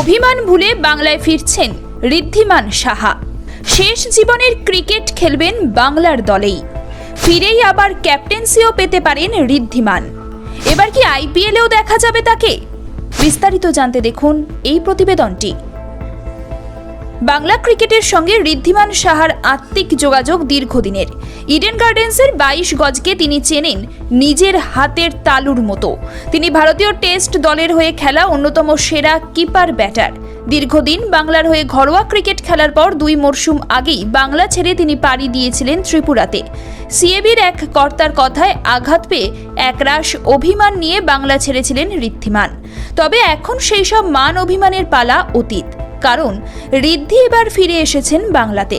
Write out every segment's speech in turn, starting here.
অভিমান ভুলে বাংলায় ফিরছেন ঋদ্ধিমান সাহা। শেষ জীবনের ক্রিকেট খেলবেন বাংলার দলেই। ফিরেই আবার ক্যাপ্টেন্সিও পেতে পারেন ঋদ্ধিমান। এবার কি আইপিএলেও দেখা যাবে তাকে? বিস্তারিত জানতে দেখুন এই প্রতিবেদনটি। বাংলা ক্রিকেটের সঙ্গে ঋদ্ধিমান সাহার আত্মিক যোগাযোগ দীর্ঘদিনের। ইডেন গার্ডেন্সের বাইশ গজকে তিনি চেনেন নিজের হাতের তালুর মতো। তিনি ভারতীয় টেস্ট দলের হয়ে খেলা অন্যতম সেরা কিপার ব্যাটার। দীর্ঘদিন বাংলার হয়ে ঘরোয়া ক্রিকেট খেলার পর দুই মরশুম আগেই বাংলা ছেড়ে তিনি পাড়ি দিয়েছিলেন ত্রিপুরাতে। সিএবির এক কর্তার কথায় আঘাত পেয়ে একরাশ অভিমান নিয়ে বাংলা ছেড়েছিলেন ঋদ্ধিমান। তবে এখন সেই সব মান অভিমানের পালা অতীত। কারণ ঋদ্ধি এবার ফিরে এসেছেন বাংলাতে।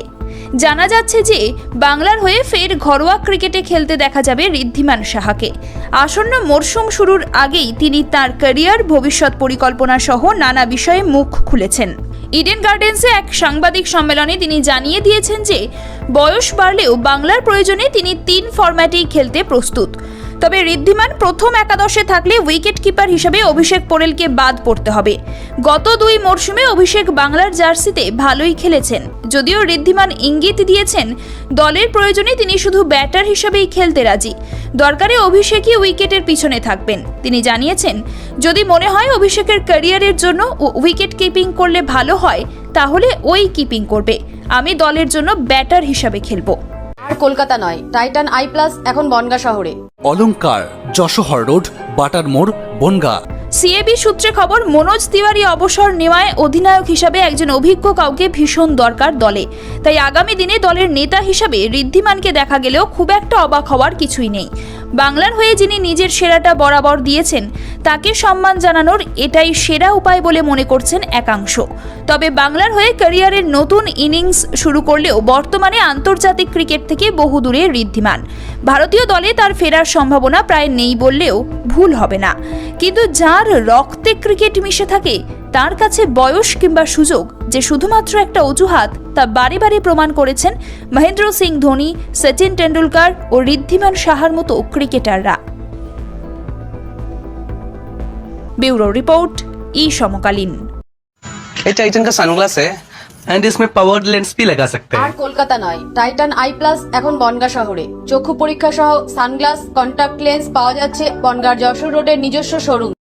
জানা যাচ্ছে যে বাংলার হয়ে ফের ঘরোয়া ক্রিকেটে খেলতে দেখা যাবে ঋদ্ধিমান সাহাকে। আসন্ন মরশুম শুরুর আগেই তিনি তার ক্যারিয়ার, ভবিষ্যৎ পরিকল্পনা সহ নানা বিষয়ে মুখ খুলেছেন। ইডেন গার্ডেন্সে এক সাংবাদিক সম্মেলনে তিনি জানিয়ে দিয়েছেন যে, বয়স বাড়লেও বাংলার প্রয়োজনে তিনি তিন ফরম্যাটেই খেলতে প্রস্তুত। তবে ঋদ্ধিমান প্রথম একাদশে থাকলে উইকেট কিপার হিসেবে অভিষেক পোরেলকে বাদ পড়তে হবে। গত দুই মরশুমে অভিষেক বাংলার জার্সিতে ভালোই খেলেছেন। যদিও ঋদ্ধিমান ইঙ্গিত দিয়েছেন, দলের প্রয়োজনে তিনি শুধু ব্যাটার হিসেবেই খেলতে রাজি। দরকারে অভিষেকই উইকেটের পিছনে থাকবেন। তিনি জানিয়েছেন, যদি মনে হয় অভিষেকের ক্যারিয়ারের জন্য উইকেট কিপিং করলে ভালো হয়, তাহলে ওই কিপিং করবে। আমি দলের জন্য ব্যাটার হিসাবে খেলব। আর কলকাতা নয় টাইটান আই প্লাস এখন বনগা শহরে। অলংকার যশোহর রোড বাটার মোড় বনগা। সিএবি সূত্রে খবর মনোজ তিওয়ারি অবসর নেওয়ায় অধিনায়ক হিসাবে একজন অভিজ্ঞ কাউকে ভীষণ দরকার দলে। তাই আগামী দিনে দলের নেতা হিসাবে ঋদ্ধিমানকে দেখা গেলেও খুব একটা অবাক হওয়ার কিছুই নেই। বাংলার হয়ে যিনি নিজের সেরাটা বরাবর দিয়েছেন, তাকে সম্মান জানানোর এটাই সেরা উপায় বলে মনে করছেন একাংশ। তবে বাংলার হয়ে ক্যারিয়ারের নতুন ইনিংস শুরু করলেও বর্তমানে আন্তর্জাতিক ক্রিকেট থেকে বহু দূরে ঋদ্ধিমান। ভারতীয় দলে তার ফেরার সম্ভাবনা প্রায় নেই বললেও ভুল হবে না। কিন্তু যার রক্তে ক্রিকেট মিশে থাকে তার কাছে বয়স কিংবা সুযোগ যে শুধুমাত্র একটা অজুহাত তা বারে বারে প্রমাণ করেছেন মহেন্দ্র সিং ধোনি সচিন টেন্ডুলকার ও ঋদ্ধিমান সাহার মতো ক্রিকেটাররা ব্যুরো রিপোর্ট ই সমকালীন ये टाइटन का सनग्लास है एंड इसमें पावर लेंस भी लगा सकते আর हैं কলকাতা নয় টাইটান আই প্লাস এখন বনগা শহরে চক্ষু পরীক্ষা সহ সানগ্লাস কন্টাক্ট লেন্স পাওয়া যাচ্ছে বনগার যশোর রোডের নিজস্ব শোরুম